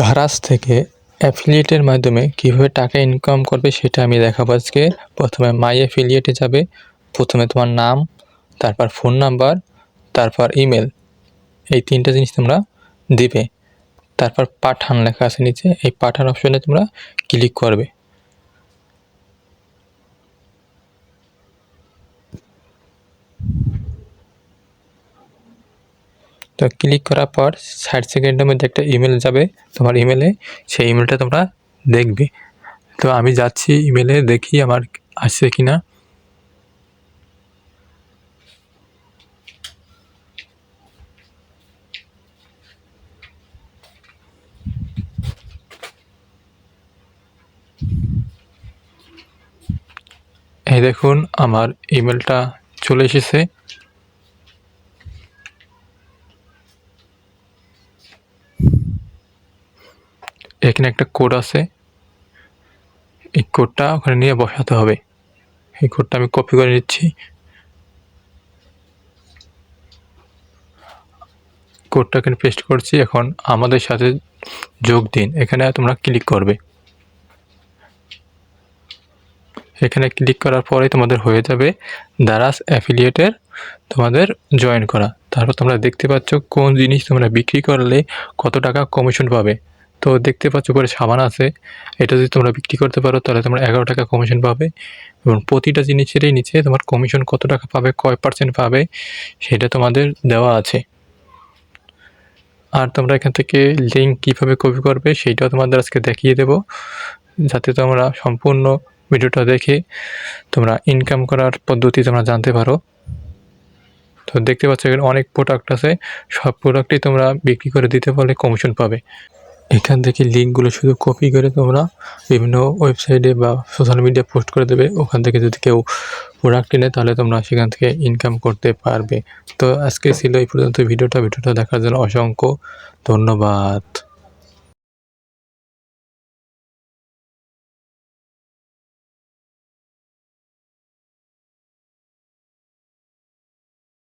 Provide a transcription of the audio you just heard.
ধারাস থেকে অ্যাফিলিয়েটের মাধ্যমে কীভাবে টাকা ইনকাম করবে সেটা আমি দেখাবো আজকে। প্রথমে মাই অ্যাফিলিয়েটে যাবে, প্রথমে তোমার নাম, তারপর ফোন নাম্বার তারপর ইমেল এই তিনটা জিনিস তোমরা দিবে। তারপর পাঠান লেখা আছে নিচে, এই পাঠান অপশনে তোমরা ক্লিক করবে। তো ক্লিক করার পর ষাট সেকেন্ডের মধ্যে একটা ইমেল যাবে। তোমার ইমেলে সেই ইমেলটা তোমরা দেখবে। তো আমি যাচ্ছি ইমেলে দেখি আমার আসছে কি না এই দেখুন, আমার ইমেলটা চলে এসেছে। এখানে একটা কোড আছে। এই কোডটা ওখানে নিয়ে বসাতে হবে। এই কোডটা আমি কপি করে নিচ্ছি। কোডটা এখানে পেস্ট করছি। এখন আমাদের সাথে যোগ দিন। এখানে তোমরা ক্লিক করবে। এখানে ক্লিক করার পরে তোমাদের হয়ে যাবে দারাস অ্যাফিলিয়েটের তোমাদের জয়েন করা। তারপর তোমরা দেখতে পাচ্ছ কোন জিনিস তোমরা বিক্রি করলে কত টাকা কমিশন পাবে। তো দেখতে পাচ্ছ উপরে সাবান আছে। এটা যদি তোমরা বিক্রি করতে পারো, তাহলে তোমরা এগারো টাকা কমিশন পাবে এবং প্রতিটা জিনিসেরই নিচে তোমার কমিশন কত টাকা পাবে, কয় পার্সেন্ট পাবে, সেটা তোমাদের দেওয়া আছে। আর তোমরা এখান থেকে লিঙ্ক কীভাবে কপি করবে সেইটাও তোমাদের আজকে দেখিয়ে দেব। যাতে তোমরা সম্পূর্ণ ভিডিওটা দেখে তোমরা ইনকাম করার পদ্ধতি তোমরা জানতে পারো। তো দেখতে পাচ্ছ এখানে অনেক প্রোডাক্ট আছে। সব প্রোডাক্টই তোমরা বিক্রি করে দিতে পারলে কমিশন পাবে। এখান থেকে লিঙ্কগুলো শুধু কপি করে তোমরা বিভিন্ন ওয়েবসাইটে বা সোশ্যাল মিডিয়া পোস্ট করে দেবে। ওখান থেকে যদি কেউ প্রোডাক্ট কিনে, তাহলে তোমরা সেখান থেকে ইনকাম করতে পারবে। তো আজকে ছিল এই পর্যন্ত ভিডিওটা। ভিডিওটা দেখার জন্য অসংখ্য ধন্যবাদ।